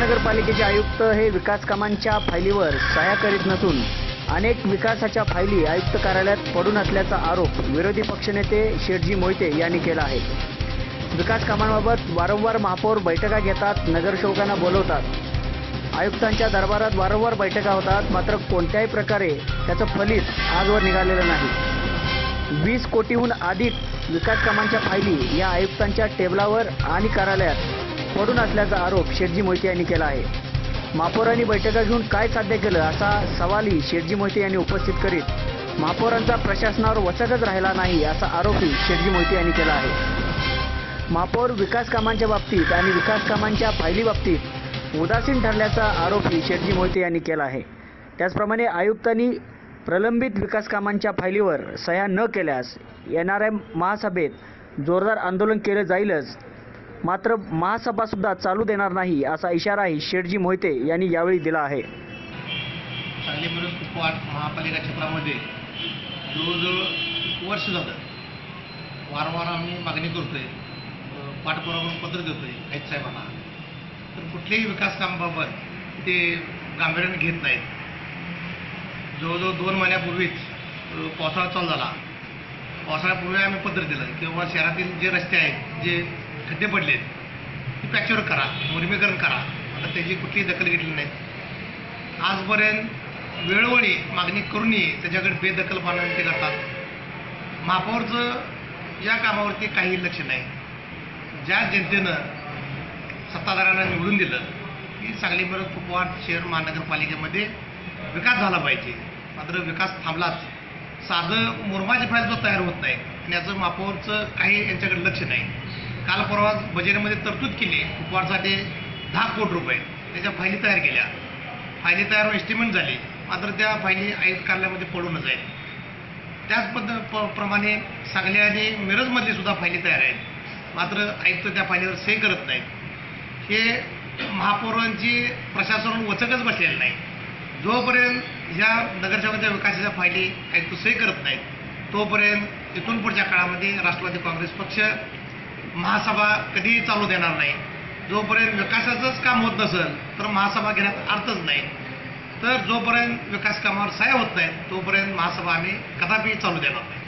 महानगरपालिकेचे आयुक्त हे विकास कामांच्या फायलीवर सह्या करीत नसून अनेक विकासाच्या फायली आयुक्त कार्यालयात पडून असल्याचा आरोप विरोधी पक्षनेते शेठजी मोहिते यांनी केला आहे. विकास कामांबाबत वारंवार महापौर बैठका घेतात नगरसेवकांना बोलवतात. आयुक्तांच्या दरबारात वारंवार बैठका होतात मात्र कोणत्याही प्रकारे त्याचं फलित आजवर निघालेलं नाही. वीस कोटीहून अधिक विकास कामांच्या फायली या आयुक्तांच्या टेबलावर आणि कार्यालयात पडून असल्याचा आरोप शेटजी मोहिते यांनी केला आहे. महापौरांनी बैठका घेऊन काय साध्य केलं असा सवालही शेटजी मोहिते यांनी उपस्थित करीत महापौरांचा प्रशासनावर वचकच राहिला नाही असा आरोपही शेटजी मोहिते यांनी केला आहे. महापौर विकास कामांच्या बाबतीत आणि विकास कामांच्या फायली बाबतीत उदासीन ठरल्याचा आरोपही शेटजी मोहिते यांनी केला आहे. त्याचप्रमाणे आयुक्तांनी प्रलंबित विकास कामांच्या फायलीवर सह्या न केल्यास येणाऱ्या महासभेत जोरदार आंदोलन केलं जाईलच मात्र महासभासुद्धा चालू देणार नाही असा इशाराही शेठजी मोहिते यांनी यावेळी दिला आहे. सांगली मिरज कुपवाड महापालिका क्षेत्रामध्ये जवळजवळ वर्ष झालं. वारंवार आम्ही मागणी करतोय आहे पाठपुरावा पत्र पत्र देतोय आयुक्त साहेबांना. तर कुठल्याही विकास कामाबाबत ते गांभीर्याने घेत नाहीत. जवळजवळ दोन महिन्यापूर्वीच पावसाळा चालू झाला. पावसाळ्यापूर्वी आम्ही पत्र दिलं किंवा शहरातील जे रस्ते आहेत जे खड्डे पडले ते पॅचवर करा मुरमीकरण करा. आता त्याची कुठलीही दखल घेतली नाही. आजपर्यंत वेळोवेळी मागणी करूनही त्याच्याकडे बेदखलपणा ते करतात. महापौरचं या कामावरती काही लक्ष नाही. ज्या जनतेनं सत्ताधाऱ्यांना निवडून दिलं की सांगली मिरज कुपवाड शहर महानगरपालिकेमध्ये विकास झाला पाहिजे. मात्र विकास थांबलाच. साधं मुरमाचे फाईल तयार होत नाही. आणि याचं महापौरचं काही यांच्याकडे लक्ष नाही. काल परवा बजेटमध्ये तरतूद केली. कुपवाडसाठी दहा कोटी रुपये. त्याच्या फायली तयार केल्या. फायली तयार एस्टिमेट झाली. मात्र त्या फायली आयुक्त कार्यालयामध्ये पडूनच आहेत त्याच पद्ध प प्रमाणे सांगली आणि मिरजमधली सुद्धा फायली तयार आहेत. मात्र आयुक्त त्या फायलीवर सही करत नाहीत. हे महापौरांची प्रशासनावर वचकच बसलेलं नाही. जोपर्यंत ह्या नगरसेवकांच्या विकासाच्या फायली आयुक्त सही करत नाहीत तोपर्यंत इथून पुढच्या काळामध्ये राष्ट्रवादी काँग्रेस पक्ष महासभा कधीही चालू देणार नाही. जोपर्यंत विकासाचंच काम होत नसेल तर महासभा घेण्यात अर्थच नाही. तर जोपर्यंत विकास कामावर सहाय्य होत नाही तोपर्यंत महासभा आम्ही कदापि चालू देणार नाही.